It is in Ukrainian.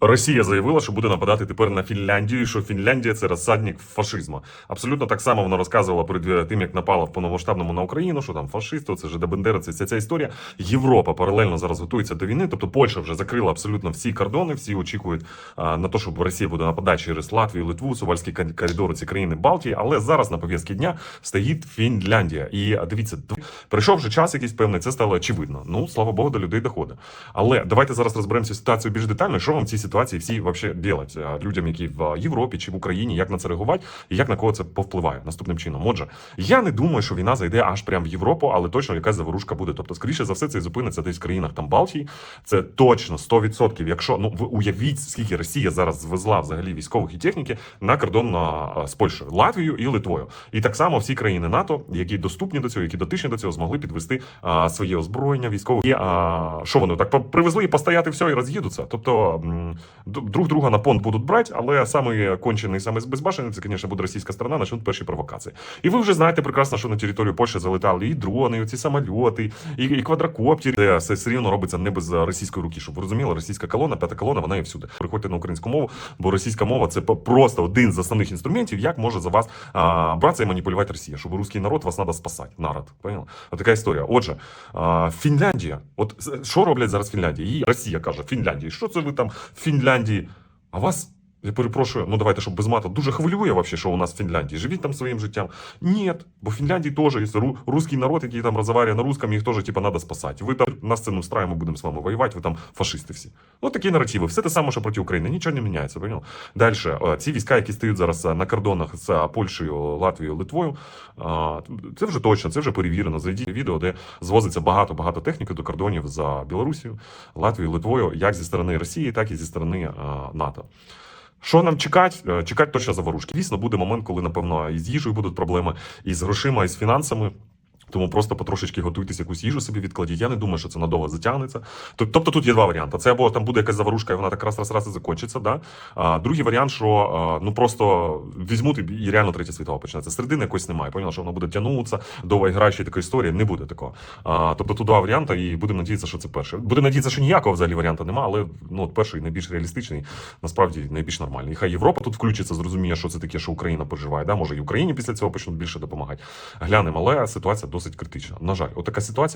Росія заявила, що буде нападати тепер на Фінляндію, і що Фінляндія це розсадник фашизму. Абсолютно так само вона розказувала перед тим, як напала в повномасштабному на Україну, що там фашисти, це ж Бендера, це вся ця історія. Європа паралельно зараз готується до війни. Тобто Польща вже закрила абсолютно всі кордони, всі очікують на те, що Росія буде нападати через Латвію, Литву, Сувальські коридори, ці країни Балтії. Але зараз на пов'язки дня стоїть Фінляндія. І дивіться, прийшов вже час якийсь певний, це стало очевидно. Ну слава Богу, до людей доходить. Але давайте зараз розберемося ситуацію більш детально. Що вам в цій ситуації всі вообще делать людям, які в Європі чи в Україні, як на це реагувати, і як на кого це повпливає наступним чином. Отже, я не думаю, що війна зайде аж прям в Європу, але точно якась заворушка буде. Тобто, скоріше за все, це зупиниться десь в країнах там Балтії. Це точно 100%. Якщо ну ви уявіть, скільки Росія зараз звезла взагалі військових і техніки на кордон з Польщею, Латвією і Литвою. І так само всі країни НАТО, які доступні до цього, які дотичні до цього, змогли підвести а, своє озброєння військове. І, а, що вони так привезли і постояти все і роз'їдуться. Тобто друг друга на понт будуть брати, але самий кончений, самий безбашений, це, звісно, буде російська сторона, почнуть перші провокації. І ви вже знаєте прекрасно, що на територію Польщі залетали і дрони, і ці самольоти, і, і квадрокоптери. Це все рівно робиться не без російської руки. Щоб ви розуміли, російська колона, п'ята колона, вона є всюди. Приходьте на українську мову, бо російська мова це просто один з основних інструментів, як може за вас а, братися і маніпулювати Росія. Щоб русський народ вас треба спасати. Народ. Поняли? От така історія. Отже, а, Фінляндія. От що роблять зараз Фінляндія? І Росія каже: Фінляндії, що це ви там Фінляндії? А вас. Я перепрошую, ну давайте, щоб без мата. Дуже хвилює вообще, що у нас в Фінляндії. Живіть там своїм життям. Ні, бо в Фінляндії теж є ру- русський народ, який там розмовляє на русском, їх теж типа надо спасати. Ви там нас це не будемо з вами воювати, ви там фашисти всі. Ну такі наративи. Все те саме, що проти України. Нічого не міняється. Понял? Далі, ці війська, які стоять зараз е, на кордонах з е, Польщею, Латвією, Литвою, це вже точно, це вже перевірено. Зайдіть відео, де звозиться багато-багато техніки до кордонів за Білорусію, Латвією, Литвою, як зі сторони Росії, так і зі сторони е, НАТО. Що нам чекати? Е, Чекати точно заворушки. Дійсно, буде момент, коли, напевно, і з їжею будуть проблеми, і з грошима, і з фінансами. Тому просто потрошечки готуйтесь якусь їжу собі відкладіть. Я не думаю, що це надовго затягнеться. Тобто тут є два варіанти. Це або там буде якась заворушка, і вона так раз раз раз і закінчиться. Да? А, другий варіант, що ну просто візьмуть і, реально третя світова почнеться. Середини якось немає. Поняла, що воно буде тягнутися, довга гра, ще така історія. Не буде такого. А, тобто тут два варіанти, і будемо надіятися, що це перший. Будемо надіятися, що ніякого взагалі варіанту немає, але ну от перший найбільш реалістичний, насправді найбільш нормальний. І хай Європа тут включиться, зрозуміє, що це таке, що Україна переживає. Да? Може, і Україні після цього почнуть більше допомагати. Глянемо, але ситуація досить критична. На жаль, отака ситуація.